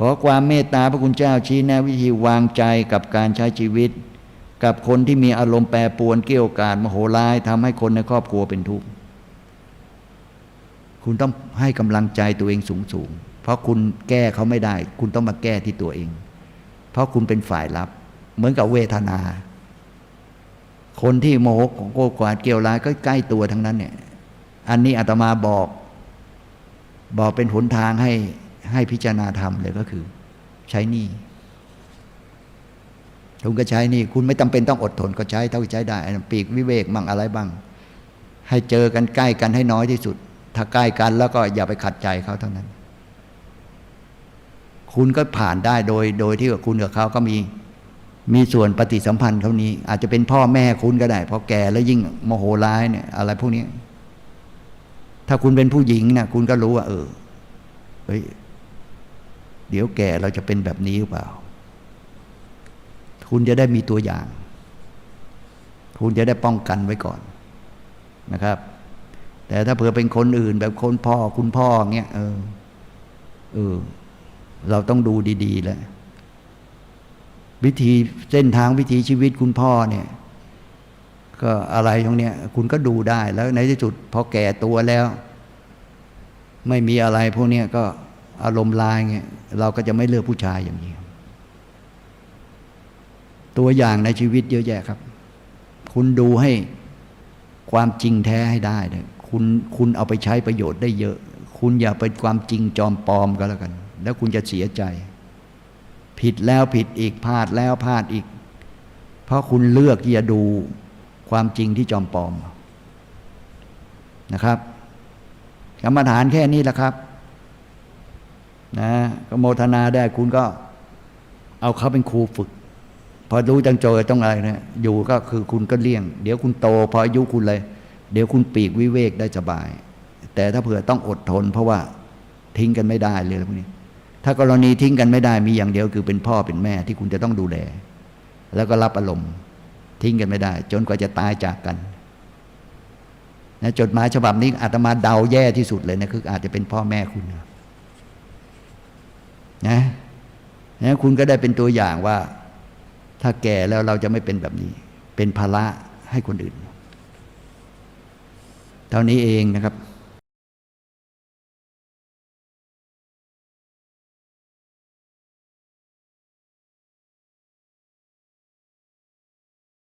ขอความเมตตาพระคุณเจ้าชี้แนะวิธีวางใจกับการใช้ชีวิต กับคนที่มีอารมณ์แปรปรวนเกี่ยวกาดมโหฬารทำให้คนในครอบครัวเป็นทุกข์คุณต้องให้กำลังใจตัวเองสูงสูงเพราะคุณแก้เขาไม่ได้ คุณต้องมาแก้ที่ตัวเอง เพราะคุณเป็นฝ่ายรับ เหมือนกับเวทนา คนที่โมโหของโกกวาดเกี่ยวร้ายก็ใกล้ตัวทั้งนั้นเนี่ย อันนี้อาตมาบอก บอกเป็นหนทางให้ ให้พิจารณาธรรมเลยก็คือ ใช้หนี่คุณก็ใช้นี่ คุณไม่จำเป็นต้องอดทนก็ใช้เท่าที่ใช้ได้ปีกวิเวกมั่งอะไรบ้าง ให้เจอกันใกล้กันให้น้อยที่สุด ถ้าใกล้กันแล้วก็อย่าไปขัดใจเขาเท่านั้น คุณก็ผ่านได้โดยโดยที่ว่าคุณกับเขาก็มีมีส่วนปฏิสัมพันธ์เท่านี้ อาจจะเป็นพ่อแม่คุณก็ได้พราะแก่แล้วยิ่งโมโหร้ายเนี่ย อะไรพวกนี้ ถ้าคุณเป็นผู้หญิงนะคุณก็รู้ว่า เออเฮ้ย เดี๋ยวแก่เราจะเป็นแบบนี้หรือเปล่า คุณจะได้มีตัวอย่าง คุณจะได้ป้องกันไว้ก่อนนะครับ แต่ถ้าเผื่อเป็นคนอื่นแบบคนพ่อคุณพ่อเงี้ยเออเออ เราต้องดูดีๆแล้ววิธีเส้นทางวิถีชีวิตคุณพ่อเนี่ย ก็อะไรตรงเนี้ย คุณก็ดูได้แล้วในที่สุดพอแก่ตัวแล้ว ไม่มีอะไรพวกเนี้ยก็ อารมณ์ลายเงี้ยเราก็จะไม่เลือกผู้ชายอย่างนี้ ตัวอย่างในชีวิตเยอะแยะครับ คุณดูให้ความจริงแท้ให้ได้เลยคุณคุณเอาไปใช้ประโยชน์ได้เยอะ คุณอย่าไปความจริงจอมปลอมก็แล้วกัน แล้วคุณจะเสียใจ ผิดแล้วผิดอีกพลาดแล้วพลาดอีก เพราะคุณเลือกที่จะดูความจริงที่จอมปลอมนะครับกรรมฐานแค่นี้แหละครับ นะก็โมทนาได้คุณก็ เอาเขาเป็นครูฝึก พอรู้จังโจยต้องอะไรเนี่ยอยู่ก็คือคุณก็เลี่ยง เดี๋ยวคุณโต พออายุคุณเลย เดี๋ยวคุณปีกวิเวกได้สบาย แต่ถ้าเผื่อต้องอดทน เพราะว่าทิ้งกันไม่ได้เลยพวกนี้ ถ้ากรณีทิ้งกันไม่ได้มีอย่างเดียวคือเป็นพ่อเป็นแม่ที่คุณจะต้องดูแล แล้วก็รับอารมณ์ทิ้งกันไม่ได้ จนกว่าจะตายจากกันนะจดหมายฉบับนี้อาตมาเดาแย่ที่สุดเลยนะคืออาจจะเป็นพ่อแม่คุณนะ นะนะคุณก็ได้เป็นตัวอย่างว่า ถ้าแก่แล้วเราจะไม่เป็นแบบนี้ เป็นภาระให้คนอื่น เท่านี้เองนะครับ